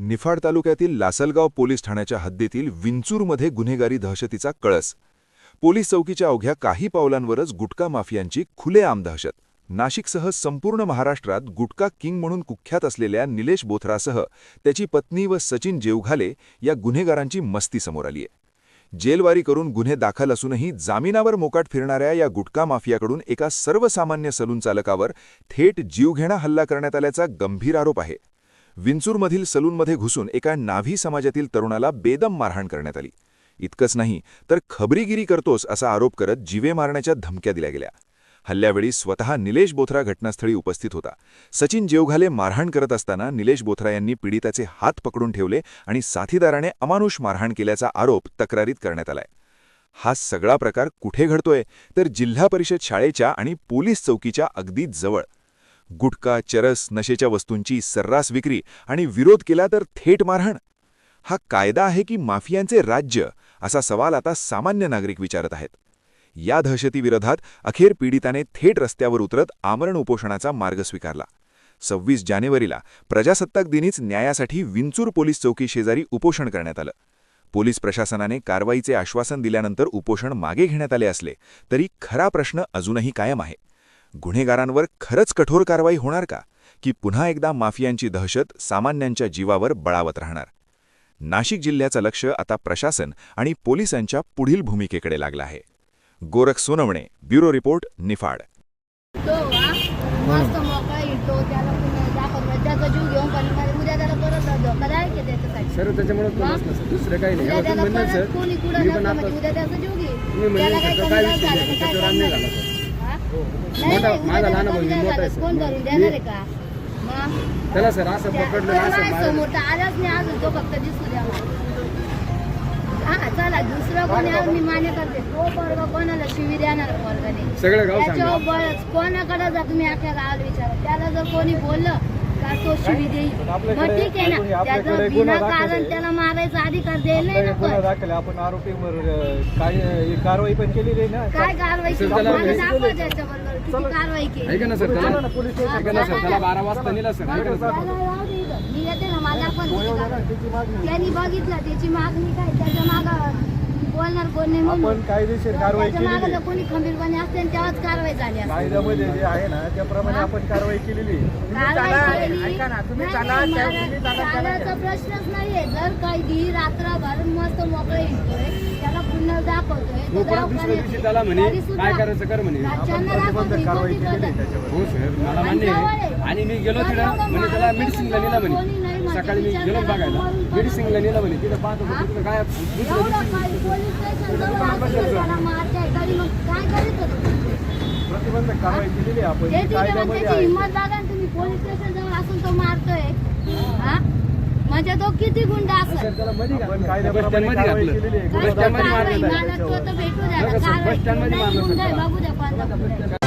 निफाड तालुक्यातील लासलगाव पोलीस ठाण्याच्या हद्दीतील विंचूरमध्ये गुन्हेगारी दहशतीचा कळस. पोलीस चौकीच्या अवघ्या काही पावलांवरच गुटखा माफियांची खुलेआम दहशत. नाशिकसह संपूर्ण महाराष्ट्रात गुटखा किंग म्हणून कुख्यात असलेल्या निलेश बोथरासह त्याची पत्नी व सचिन जेवघाले या गुन्हेगारांची मस्ती समोर आली आहे जेलवारी करून गुन्हे दाखल असूनही जामिनावर मोकाट फिरणाऱ्या या गुटखा माफियाकडून एका सर्वसामान्य सलून चालकावर थेट जीवघेणा हल्ला करण्यात आल्याचा गंभीर आरोप आहे. विंचूरमधील सलूनमध्ये घुसून एका नाव्ही समाजातील तरुणाला बेदम मारहाण करण्यात आली. इतकंच नाही तर खबरीगिरी करतोस असा आरोप करत जीवे मारण्याच्या धमक्या दिल्या गेल्या. हल्ल्यावेळी स्वतः निलेश बोथरा घटनास्थळी उपस्थित होता. सचिन जेवघाले मारहाण करत असताना निलेश बोथरा यांनी पीडिताचे हात पकडून ठेवले आणि साथीदाराने अमानुष मारहाण केल्याचा आरोप तक्रारीत करण्यात आलाय. हा सगळा प्रकार कुठे घडतोय तर जिल्हा परिषद शाळेच्या आणि पोलीस चौकीच्या अगदी जवळ. गुटखा चरस नशेच्या वस्तूंची सर्रास विक्री आणि विरोध केला तर थेट मारहाण. हा कायदा आहे की माफियांचे राज्य असा सवाल आता सामान्य नागरिक विचारत आहेत. या दहशतीविरोधात अखेर पीडिताने थेट रस्त्यावर उतरत आमरण उपोषणाचा मार्ग स्वीकारला. सव्वीस जानेवारीला प्रजासत्ताक दिनीच न्यायासाठी विंचूर पोलीस चौकी शेजारी उपोषण करण्यात आलं. पोलीस प्रशासनाने कारवाईचे आश्वासन दिल्यानंतर उपोषण मागे घेण्यात आले असले तरी खरा प्रश्न अजूनही कायम आहे. गुन्हेगारांवर खरंच कठोर कारवाई होणार का? की पुन्हा एकदा माफियांची दहशत सामान्यांच्या जीवावर बळावत राहणार? नाशिक जिल्ह्याचं लक्ष आता प्रशासन आणि पोलिसांच्या पुढील भूमिकेकडे लागलं आहे. Gorakh Sonawane bureau report Niphad. Sir त्याच्यामुळे दुसरं काही तुम्ही म्हणणार सर मी पण आता तुम्ही काय विषय त्याच्यावर? झाला नाही मोठा माझा लहान भाऊ मोठा आहे कोण भरून देणार आहे का? मग? त्याला सर असं पकडलं असं आलाच नाही अजून तो फक्त दिसू द्या मला. हा चला दुसरं कोणी आलं मी मान्य करते. तो पोरगा कोणाला शिवी देणार पोरगा नाही सगळं गाव त्याच्यावर सांगा. बळच. कोणाकडे जा तुम्ही अख्ख्या गावाला विचारा. त्याला जर कोणी बोललं का तो शिवी देईल मग ठीक आहे ना. त्याचं बिना कारण त्याला मारायचा अधिकार नाही गुन्हा दाखल आपण आरोपीवर अ, काय अ, कारवाई पण केलेली आहे ना. काय कारवाई केली? त्याला मला दाखवा त्याच्याबरोबर. किती कारवाई केली? ऐका ना सर चला. त्याला ना पोलीस ऐका ना सर चला त्याला ना. बारा वाजता नेला सर. ऐका ना सर. त्याला राहू दे इथं. मी येते ना मला पण तो एवढा ना त्याची मागणी त्यांनी बघितलं त्याची मागणी काय? त्याच्या माग बोलणार कोण नाही म्हणून. आपण कायदेशीर कारवाई त्याच्या मागं केलेली जर आहे. कोणी खंबीरपणे असते तेव्हाच कारवाई झाली असते. कायद्यामध्ये जे आहे ना त्याप्रमाणे? आपण कारवाई केलेली आहे. कारवाई. ऐका ना तुम्ही चला नाही, त्या मला- तुम्ही चला, चला, चालायचा चला. प्रश्नच नाहीये जर कैदी रात्रभर मस्त मोकळे पुन्हा दाखवतोय तो परत दुसऱ्या दिवशी त्याला म्हणे काय करायचं कर म्हणे. दाखवतोय, कोणती पद्धत? हो सर मला मान्य आहे. आणि मी गेलो तिथं म्हणजे त्याला मेडिसिनला नेला म्हणे. सकाळी मी गेलो बघायला. मेडिसिनला नेला म्हणे. तिथं पाहत होतो तिथं काय दुसऱ्या? प्रतिबंधक कारवाई केलेली आपण. ते जी ठीक आहे, पण कायद्यामध्ये त्याची आहे. हिंमत बघा तुम्ही पोलीस स्टेशन जवळ असून तो मारतोय. हा? म्हणजे तो किती गुंड असेल मध्ये. कायद्याप्रमाणे बस स्टँडमध्ये कारवाई? मारलं मला तो तर भेटू द्या बघा द्या कोणता.